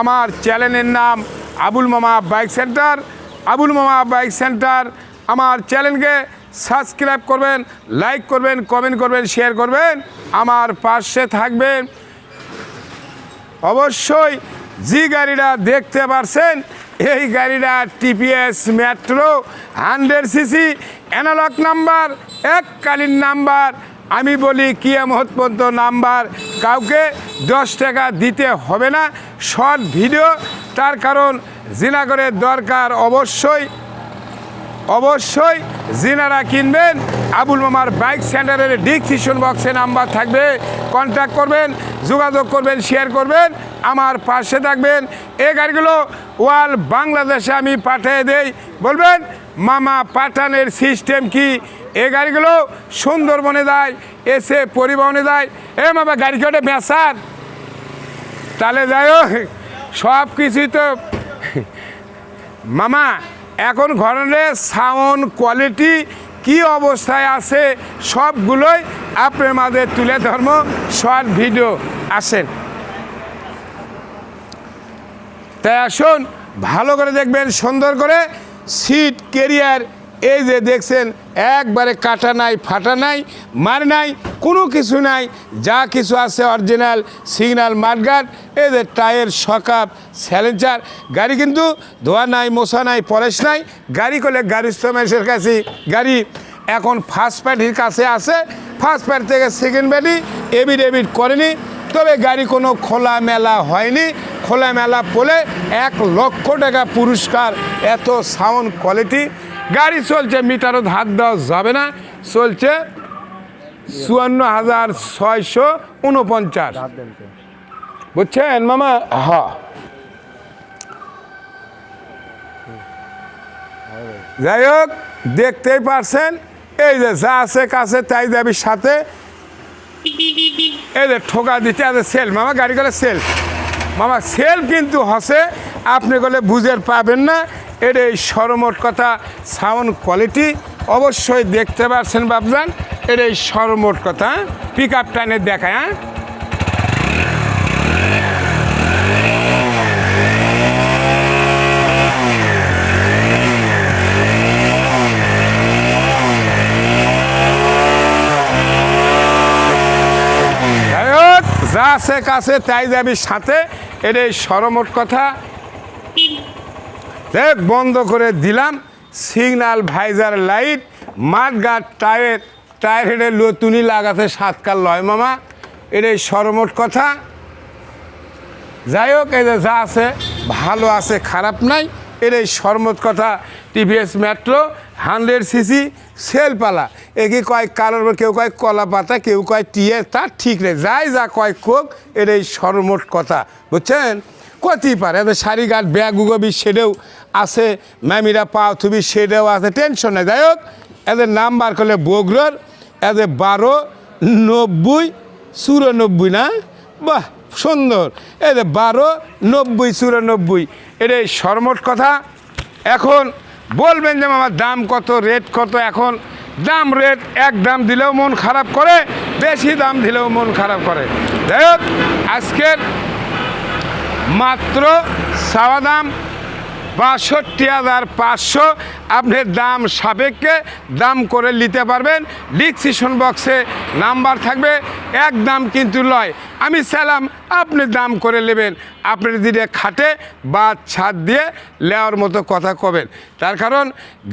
আমার চ্যানেলের নাম আবুল মামা বাইক সেন্টার। আবুল মামা বাইক সেন্টার, আমার চ্যানেলকে সাবস্ক্রাইব করবেন, লাইক করবেন, কমেন্ট করবেন, শেয়ার করবেন। আমার পাশে থাকবেন। অবশ্যই যে গাড়িটা দেখতে পারছেন, এই গাড়িটা TVS Metro, hundred CC, analog number এককালীন নাম্বার। আমি বলি কিয়ামত পর্যন্ত নাম্বার কাউকে দশ টাকা দিতে হবে না। শর্ট ভিডিও, তার কারণ জিনাগরের দরকার অবশ্যই অবশ্যই জিনারা কিনবেন। আবুল মামার বাইক সেন্টারের ডিসক্রিপশন বক্সে নাম্বার থাকবে। কন্ট্যাক্ট করবেন, যোগাযোগ করবেন, শেয়ার করবেন, আমার পাশে থাকবেন। এই গাড়িগুলো ওয়াল বাংলাদেশে আমি পাঠিয়ে দেই। বলবেন মামা পাঠানের সিস্টেম কি? এই গাড়িগুলো সুন্দরবনে দেয় এসে পরিবহনে দেয় এ মামা, গাড়ি কেটে বেসার তাহলে যাই সব কিছুই তো মামা, এখন ঘরের সাউন্ড কোয়ালিটি কি অবস্থায় আছে, সবগুলোই আপনার মাঝে তুলে ধর্ম, শর্ট ভিডিও। আসেন। তাই আসুন, ভালো করে দেখবেন, সুন্দর করে সিট কেরিয়ার এই যে দেখছেন, একবারে কাটা নাই, ফাটা নাই, মার নাই, কোনো কিছু নাই, যা কিছু আছে অরিজিনাল সিগন্যাল মাঠগাট এই যে টায়ার সকাপ স্যালেঞ্চার গাড়ি কিন্তু ধোয়া নাই মশা নাই, পলিশ নাই, গাড়ি করলে গাড়ির মেসের কাছে গাড়ি। এখন ফার্স্ট পার্টির কাছে আছে ফার্স্ট পার্টি থেকে সেকেন্ড পার্টি এবিট এবিট করেনি তবে গাড়ি কোনো খোলা মেলা হয়নি। খোলা মেলা বলে এক লক্ষ টাকা পুরস্কার এত সাউন্ড কোয়ালিটি গাড়ি চলছে মিটারও ধার দেওয়া যাবে না চলছে চুয়ান্ন হাজার ছয়শো উনপঞ্চাশ। বুঝছেন মামা? হ। যাই হোক দেখতেই পারছেন এই যে যা আছে কাছে তাই যাবি সাথে যে ঠোকা দিতে আছে সেল। মামা, গাড়ি করে সেল। মামা, সেল কিন্তু হসে, আপনি গেলে বুঝের পাবেন না। এটা এই সরমোট কথা, সাউন্ড কোয়ালিটি অবশ্যই দেখতে পারছেন বাবজান। এটা এই সরমোট কথা পিক আপ টাইনে দেখায় হ্যাঁ যাই হোক যা আছে কাছে, তাই যাবি সাথে। এর এই সরমোট কথা। দেখ বন্ধ করে দিলাম। সিগনাল, ভাইজার লাইট মাঠগাট টায়ার টায়ার হেডে লতুনি লাগাতে সাতকাল লয় মামা। এটাই সরমোট কথা। যাই হোক, এই যে যা আছে, ভালো আছে, খারাপ নাই। এর এই সরমত কথা, টিভিএস মেট্রো, হান্ড্রেড সিসি সেলপালা একে কয় কালোর, কেউ কয় কলা পাতা, কেউ কয় টিয়ে তার ঠিক নেই। যাই যা কয় কোক এর এই সরমোট কথা, বুঝছেন? কতই পারে, এদের শাড়ি গাট ব্যাগ উগবি সেটাও আছে, ম্যামিরা পাও থুবি সেটাও আছে, টেনশন নেই। যাই হোক, এদের নাম্বার করলে বগুড়ার, এদের বারো, নব্বই, চুরানব্বই না? বাহ! সুন্দর। এই যে বারো, নব্বই, চুরানব্বই, এটা এই সরমোট কথা। এখন বলবেন যে আমার দাম কত রেট কত? এখন দাম রেট এক দাম দিলেও মন খারাপ করে, বেশি দাম দিলেও মন খারাপ করে। যাই হোক, আজকের মাত্র সাওয়া দাম বাষট্টি হাজার পাঁচশো। আপনি দাম সাপেক্ষে দাম করে নিতে পারবেন। ডিসক্রিপশন বক্সে নাম্বার থাকবে। এক দাম কিন্তু লয়। আমি চাইলাম আপনি দাম করে নেবেন। আপনি দিলে খাটে বা ছাদ দিয়ে লেওয়ার মতো কথা কবেন। তার কারণ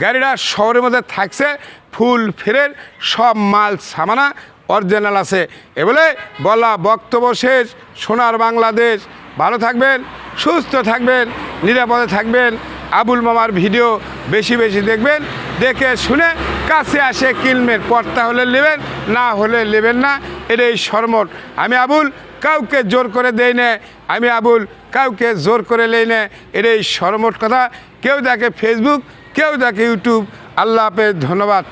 গাড়িটা শহরের মধ্যে থাকছে। ফুল ফেরের সব মাল সামানা অরিজিনাল আছে। এ বলে বলা বক্তব্য শেষ। সোনার বাংলাদেশ। ভালো থাকবেন, সুস্থ থাকবেন, নিরাপদে থাকবেন। আবুল মামার ভিডিও বেশি বেশি দেখবেন, দেখে শুনে কাছে আসে কিনবেন পড়তা হলে নেবেন, না হলে নেবেন না এটা এই শর্মট আমি আবুল, কাউকে জোর করে দেই না। আমি আবুল, কাউকে জোর করে লেই না, এটাই সরমোট কথা। কেউ দেখে ফেসবুক কেউ দেখে ইউটিউব আল্লাহ হাফেজ, ধন্যবাদ।